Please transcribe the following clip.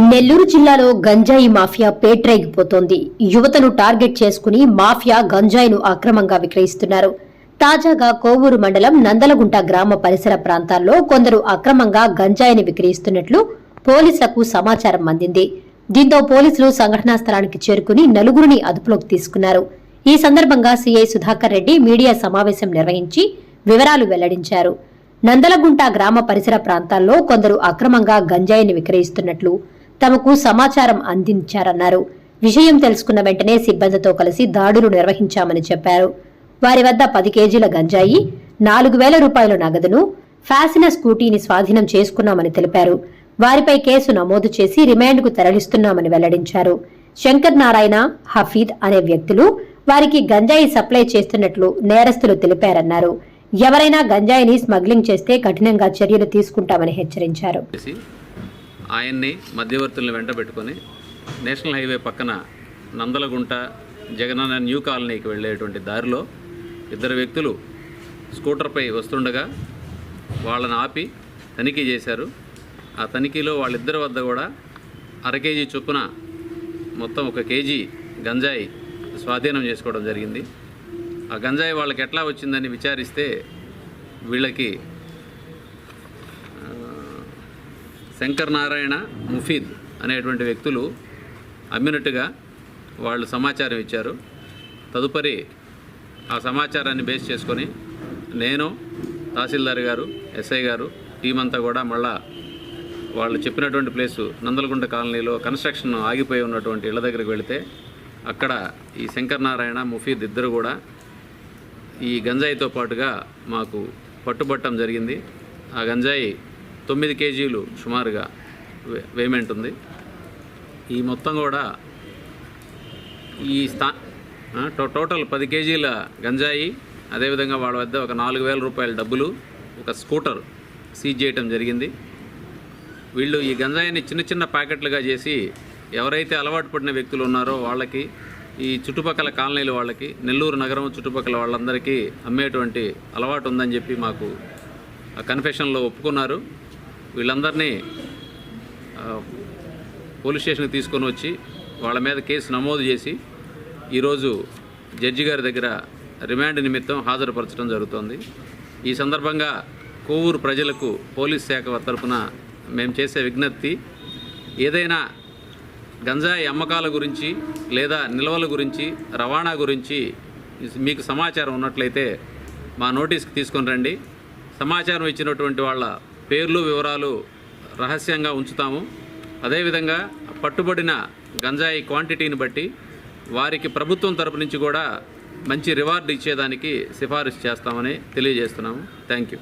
నెల్లూరు జిల్లాలో గంజాయి మాఫియా పేట్రేగిపోతోంది. యువతను టార్గెట్ చేసుకుని మాఫియా గంజాయిను అక్రమంగా విక్రయిస్తున్నారు. తాజాగా కోవూరు మండలం నందలగుంట గ్రామ పరిసర ప్రాంతాల్లో కొందరు అక్రమంగా గంజాయిని విక్రయిస్తున్నట్లు పోలీసులకు సమాచారం అందింది. దీంతో పోలీసులు సంఘటనా స్థలానికి చేరుకుని నలుగురిని అదుపులోకి తీసుకున్నారు. ఈ సందర్భంగా సీఐ సుధాకర్ రెడ్డి మీడియా సమావేశం నిర్వహించి వివరాలు వెల్లడించారు. నందలగుంట గ్రామ పరిసర ప్రాంతాల్లో కొందరు అక్రమంగా గంజాయిని విక్రయిస్తున్నట్లు తమకు సమాచారం అందించారన్నారు. విషయం తెలుసుకున్న వెంటనే సిబ్బందితో కలిసి దాడులు నిర్వహించామని చెప్పారు. వారి వద్ద పది కేజీల గంజాయి నాలుగు వేల రూపాయల నగదును ఫ్యాసిన స్కూటీని స్వాధీనం చేసుకున్నామని తెలిపారు. వారిపై కేసు నమోదు చేసి రిమాండ్కు తరలిస్తున్నామని వెల్లడించారు. శంకర్ నారాయణ హఫీద్ అనే వ్యక్తులు వారికి గంజాయి సప్లై చేస్తున్నట్లు నేరస్తులు తెలిపారన్నారు. ఎవరైనా గంజాయిని స్మగ్లింగ్ చేస్తే కఠినంగా చర్యలు తీసుకుంటామని హెచ్చరించారు. ఆయన్ని మధ్యవర్తులను వెంట పెట్టుకొని నేషనల్ హైవే పక్కన నందలగుంట జగనన్న న్యూ కాలనీకి వెళ్ళేటువంటి దారిలో ఇద్దరు వ్యక్తులు స్కూటర్పై వస్తుండగా వాళ్ళని ఆపి తనిఖీ చేశారు. ఆ తనిఖీలో వాళ్ళిద్దరి వద్ద కూడా అర కేజీ చొప్పున మొత్తం ఒక కేజీ గంజాయి స్వాధీనం చేసుకోవడం జరిగింది. ఆ గంజాయి వాళ్ళకి ఎట్లా వచ్చిందని విచారిస్తే వీళ్ళకి శంకర్ నారాయణ ముఫీద్ అనేటువంటి వ్యక్తులు అమ్మినట్టుగా వాళ్ళు సమాచారం ఇచ్చారు. తదుపరి ఆ సమాచారాన్ని బేస్ చేసుకొని నేను తహసీల్దార్ గారు ఎస్ఐ గారు టీం అంతా కూడా మళ్ళా వాళ్ళు చెప్పినటువంటి ప్లేసు నందలగుంట కాలనీలో కన్స్ట్రక్షన్ ఆగిపోయి ఉన్నటువంటి ఇళ్ళ దగ్గరికి వెళితే అక్కడ ఈ శంకర్ నారాయణ ముఫీద్ ఇద్దరు కూడా ఈ గంజాయితో పాటుగా మాకు పట్టుబట్టం జరిగింది. ఆ గంజాయి తొమ్మిది కేజీలు సుమారుగా వే- వేమెంట్ ఉంది. ఈ మొత్తం కూడా ఈ స్థా టో- టోటల్ పది కేజీల గంజాయి అదేవిధంగా వాళ్ళ వద్ద ఒక నాలుగు వేల రూపాయల డబ్బులు ఒక స్కూటర్ సీజ్ చేయటం జరిగింది. వీళ్ళు ఈ గంజాయిని చిన్న చిన్న ప్యాకెట్లుగా చేసి ఎవరైతే అలవాటు పడిన వ్యక్తులు ఉన్నారో వాళ్ళకి ఈ చుట్టుపక్కల కాలనీల వాళ్ళకి నెల్లూరు నగరం చుట్టుపక్కల వాళ్ళందరికీ అమ్మేటువంటి అలవాటు ఉందని చెప్పి మాకు ఆ కన్ఫెషన్లో ఒప్పుకున్నారు. వీళ్ళందరినీ పోలీస్ స్టేషన్కి తీసుకొని వచ్చి వాళ్ళ మీద కేసు నమోదు చేసి ఈరోజు జడ్జి గారి దగ్గర రిమాండ్ నిమిత్తం హాజరుపరచడం జరుగుతోంది. ఈ సందర్భంగా కోవూరు ప్రజలకు పోలీస్ శాఖ తరపున మేము చేసే విజ్ఞప్తి ఏదైనా గంజాయి అమ్మకాల గురించి లేదా నిల్వల గురించి రవాణా గురించి మీకు సమాచారం ఉన్నట్లయితే మా నోటీస్కి తీసుకొని రండి. సమాచారం ఇచ్చినటువంటి వాళ్ళ పేర్లు వివరాలు రహస్యంగా ఉంచుతాము. అదేవిధంగా పట్టుబడిన గంజాయి క్వాంటిటీని బట్టి వారికి ప్రభుత్వం తరపు నుంచి కూడా మంచి రివార్డు ఇచ్చేదానికి సిఫారసు చేస్తామని తెలియజేస్తున్నాము. Thank you.